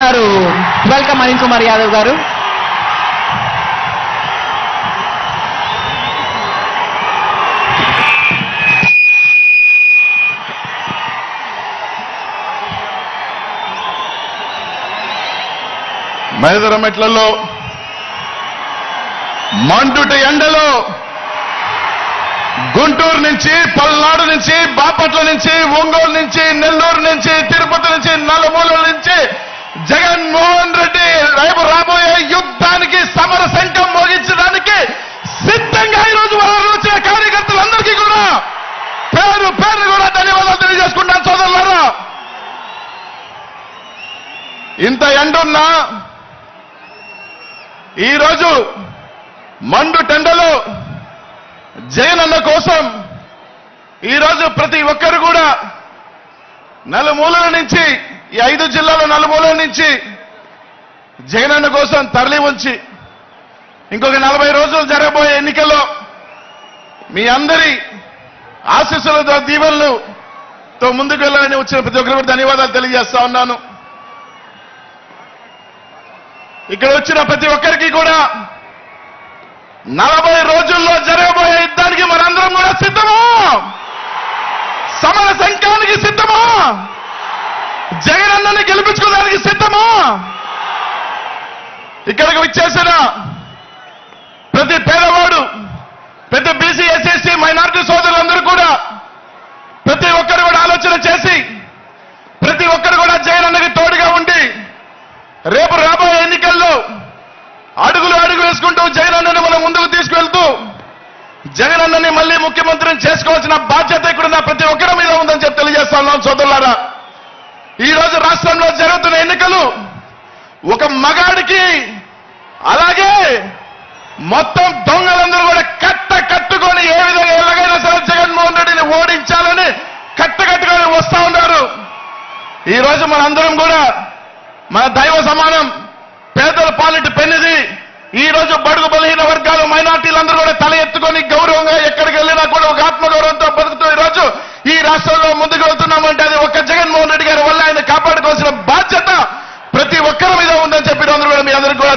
గారు. వెల్కమ్ అనిల్ కుమార్ యాదవ్ గారు. మేదర మెట్లలో మండుట ఎండలో గుంటూరు నుంచి పల్నాడు నుంచి బాపట్ల నుంచి ఒంగోలు నుంచి నెల్లూరు నుంచి తిరుపతి నుంచి నలుమూలల నుంచి జగన్మోహన్ రెడ్డి రేపు రాబోయే యుద్ధానికి సమర శంఖం మోగించడానికి సిద్ధంగా ఈరోజు వాళ్ళు వచ్చిన కార్యకర్తలందరికీ కూడా పేరు పేరు కూడా ధన్యవాదాలు తెలియజేసుకుంటాను సోదరులారా. ఇంత ఎండున్నా ఈరోజు మండు టెండలో జగనన్న కోసం ఈరోజు ప్రతి ఒక్కరు కూడా నలుమూలల నుంచి ఈ ఐదు జిల్లాల నలుమూల నుంచి జగనన్న కోసం తరలి ఉంచి ఇంకొక నలభై రోజులు జరగబోయే ఎన్నికల్లో మీ అందరి ఆశీస్సులతో దీవెనలుతో ముందుకు వెళ్ళాలని వచ్చిన ప్రతి ఒక్కరు ధన్యవాదాలు తెలియజేస్తా ఉన్నాను. ఇక్కడ వచ్చిన ప్రతి ఒక్కరికి కూడా నలభై రోజుల్లో జరగబోయే యుద్ధానికి మనందరం కూడా సిద్ధము? సమర సంఖ్యానికి సిద్ధమా? జగనన్నని గెలిపించుకోవడానికి సిద్ధము? ఇక్కడికి విచ్చేసిన ప్రతి పేదవాడు ప్రతి బీసీ ఎస్ఎస్సీ మైనార్టీ సోదరులందరూ కూడా ప్రతి ఒక్కరు కూడా ఆలోచన చేసి ప్రతి ఒక్కరు కూడా జగనన్నకి తోడుగా ఉండి రేపు రాబోయే ఎన్నికల్లో అడుగులు అడుగు వేసుకుంటూ జగనన్నని మనం ముందుకు తీసుకువెళ్తూ జగనన్నని మళ్ళీ ముఖ్యమంత్రిని చేసుకోవాల్సిన బాధ్యత ఇక్కడ ప్రతి ఒక్కరి మీద ఉందని చెప్పి తెలియజేస్తా ఉన్నాం సోదరులారా ఈ రాష్ట్రంలో జరుగుతున్న ఎన్నికలు ఒక మగాడికి అలాగే మొత్తం దొంగలందరూ కూడా కట్ట కట్టుకొని ఏ విధంగా ఎలాగైనా సరే జగన్మోహన్ రెడ్డిని ఓడించాలని కట్ట కట్టుకొని వస్తా ఉన్నారు. ఈ రోజు మనందరం కూడా మన దైవ సమానం పేదల పాలిటి పెన్నిది. ఈ రోజు బడుగు బలహీన వర్గాలు మైనార్టీలందరూ కూడా తల ఎత్తుకొని గౌరవంగా ఎక్కడికి వెళ్ళినా కూడా ఒక ఆత్మగౌరవంతో బతుకుతూ ఈ రోజు ఈ రాష్ట్రంలో ముందుకు వెళ్తున్నామంటే అది ఒక్క జగన్మోహన్ రెడ్డి గారి వల్ల ఆయన కాపాడుకోవాల్సిన బాధ్యత ప్రతి ఒక్కరి మీద ఉందని చెప్పి అందరూ కూడా మీ అందరికీ కూడా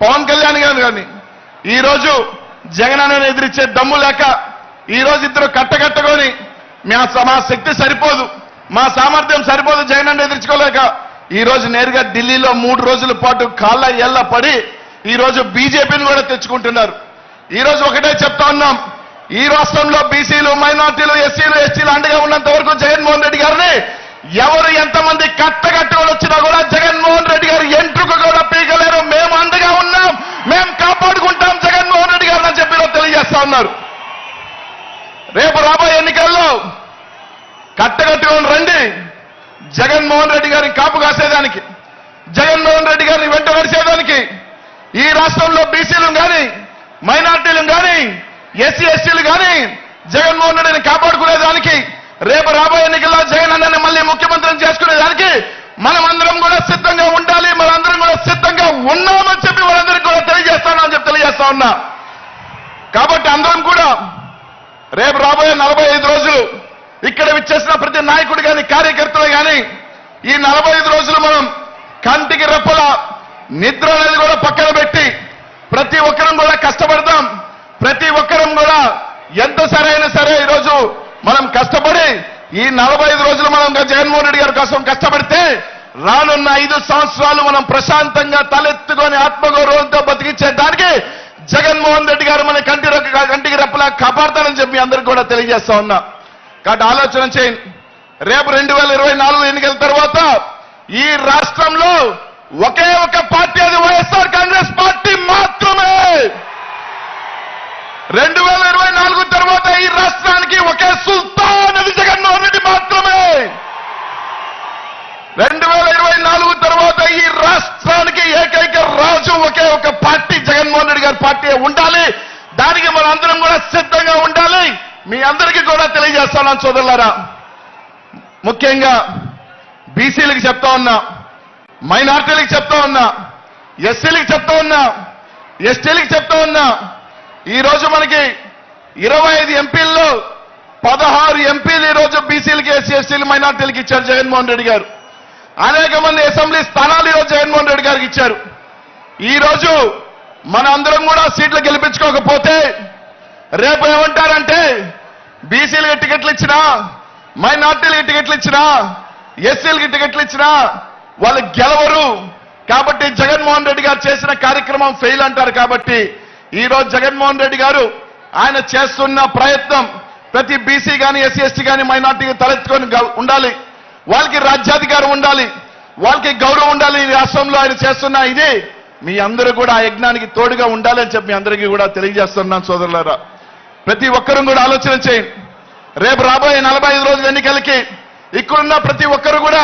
పవన్ కళ్యాణ్ గారు కానీ ఈ రోజు జగన్ అన్న ఎదిరించే దమ్ము లేక ఈ రోజు ఇద్దరు కట్టకట్టుకొని మా శక్తి సరిపోదు మా సామర్థ్యం సరిపోదు జగన్ అన్న ఎదిరించుకోలేక ఈరోజు నేరుగా ఢిల్లీలో మూడు రోజుల పాటు కాళ్ళ ఎల్ల పడి ఈ రోజు బీజేపీని కూడా తెచ్చుకుంటున్నారు. ఈ రోజు ఒకటే చెప్తా ఉన్నాం ఈ రాష్ట్రంలో బీసీలు మైనార్టీలు ఎస్సీలు ఎస్టీలు అంటే ఉన్నంత వరకు జగన్మోహన్ రెడ్డి గారిని ఎవరు ఎంతమంది కట్టగట్టుకొని వచ్చినా కూడా జగన్మోహన్ రెడ్డి గారు ఎంట్రుకు కూడా పీకలేరు మేము అండగా ఉన్నాం మేము కాపాడుకుంటాం జగన్మోహన్ రెడ్డి గారిని అని చెప్పి ఈరోజు తెలియజేస్తా ఉన్నారు రేపు రాబోయే ఎన్నికల్లో కట్టగట్టుకొని రండి. జగన్మోహన్ రెడ్డి గారిని కాపు కాసేదానికి జగన్మోహన్ రెడ్డి గారిని వెంట నడిచేదానికి ఈ రాష్ట్రంలో బీసీలు కానీ మైనార్టీలు కానీ ఎస్సీ ఎస్టీలు కానీ జగన్మోహన్ రెడ్డిని కాపాడుకునేదానికి రేపు రాబోయే ఎన్నికల్లో జగన్ అన్నని మళ్ళీ ముఖ్యమంత్రిని చేసుకునేదానికి మనమందరం కూడా సిద్ధంగా ఉండాలి మనందరం కూడా సిద్ధంగా ఉన్నామని చెప్పి వాళ్ళందరికీ కూడా తెలియజేస్తానని చెప్పి తెలియజేస్తా ఉన్నా. కాబట్టి అందరం కూడా రేపు రాబోయే నలభై ఐదు రోజులు ఇక్కడ విచ్చేసిన ప్రతి నాయకుడు కానీ కార్యకర్తలు కానీ ఈ నలభై ఐదు రోజులు మనం కంటికి రెప్పల నిద్ర అనేది కూడా పక్కన పెట్టి ప్రతి ఒక్కరం కూడా కష్టపడతాం ప్రతి ఒక్కరం కూడా ఎంత సరైన సరే ఈరోజు మనం కష్టపడి ఈ నలభై ఐదు రోజులు మనం జగన్మోహన్ రెడ్డి గారి కోసం కష్టపడితే రానున్న ఐదు సంవత్సరాలు మనం ప్రశాంతంగా తలెత్తుకొని ఆత్మగౌరవంతో బతికించేదానికి జగన్మోహన్ రెడ్డి గారు మన కంటి కంటికి రెప్పలా కాపాడతానని చెప్పి అందరికి కూడా తెలియజేస్తా ఉన్నా. కాబట్టి ఆలోచన చేయండి. రేపు రెండు వేల ఇరవై నాలుగు ఎన్నికల తర్వాత ఈ రాష్ట్రంలో ఒకే ఒక పార్టీ అది వైఎస్ఆర్ కాంగ్రెస్ పార్టీ మాత్రమే. రెండు వేల ఇరవై నాలుగు తర్వాత ఈ రాష్ట్రానికి ఒకే సుల్తాన్ అది జగన్మోహన్ రెడ్డి మాత్రమే రెండు వేల ఇరవై నాలుగు తర్వాత ఈ రాష్ట్రానికి ఏకైక రాజు ఒకే ఒక పార్టీ జగన్మోహన్ రెడ్డి గారి పార్టీ ఉండాలి దానికి మన అందరం కూడా సిద్ధంగా ఉండాలి మీ అందరికీ కూడా తెలియజేస్తున్నాను సోదరులారా ముఖ్యంగా బీసీలకు చెప్తా ఉన్నా మైనార్టీలకు చెప్తా ఉన్నా ఎస్సీలకు చెప్తా ఉన్నా ఎస్టీలకు చెప్తా ఉన్నా ఈరోజు మనకి ఇరవై ఐదు ఎంపీల్లో పదహారు ఎంపీలు ఈరోజు రోజు బీసీలకి ఎస్సీ ఎస్టీలు మైనార్టీలకు ఇచ్చారు జగన్మోహన్ రెడ్డి గారు. అనేక మంది అసెంబ్లీ స్థానాలు ఈరోజు జగన్మోహన్ రెడ్డి గారికి ఇచ్చారు. ఈరోజు మన అందరం కూడా సీట్లు గెలిపించుకోకపోతే రేపు ఏమంటారంటే బీసీలకి టికెట్లు ఇచ్చినా మైనార్టీలకి టికెట్లు ఇచ్చినా ఎస్సీలకి టికెట్లు ఇచ్చినా వాళ్ళు గెలవరు. కాబట్టి జగన్మోహన్ రెడ్డి గారు చేసిన కార్యక్రమం ఫెయిల్ అంటారు కాబట్టి ఈ రోజు జగన్మోహన్ రెడ్డి గారు ఆయన చేస్తున్న ప్రయత్నం ప్రతి బీసీ కానీ ఎస్సీ ఎస్టీ కానీ మైనార్టీకి తలెత్తుకొని ఉండాలి. వాళ్ళకి రాజ్యాధికారం ఉండాలి. వాళ్ళకి గౌరవం ఉండాలి. ఈ రాష్ట్రంలో ఆయన చేస్తున్న ఇది. మీ అందరూ కూడా ఆ యజ్ఞానికి తోడుగా ఉండాలని చెప్పి మీ అందరికీ కూడా తెలియజేస్తున్నాను సోదరులారా. ప్రతి ఒక్కరూ కూడా ఆలోచన చేయండి రేపు రాబోయే నలభై ఐదు రోజుల ఎన్నికలకి ఇక్కడున్న ప్రతి ఒక్కరు కూడా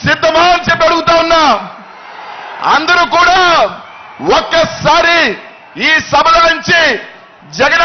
సిద్ధమా అని చెప్పి అడుగుతా ఉన్నా. అందరూ కూడా ఒక్కసారి ఈ సభల నుంచి జగన్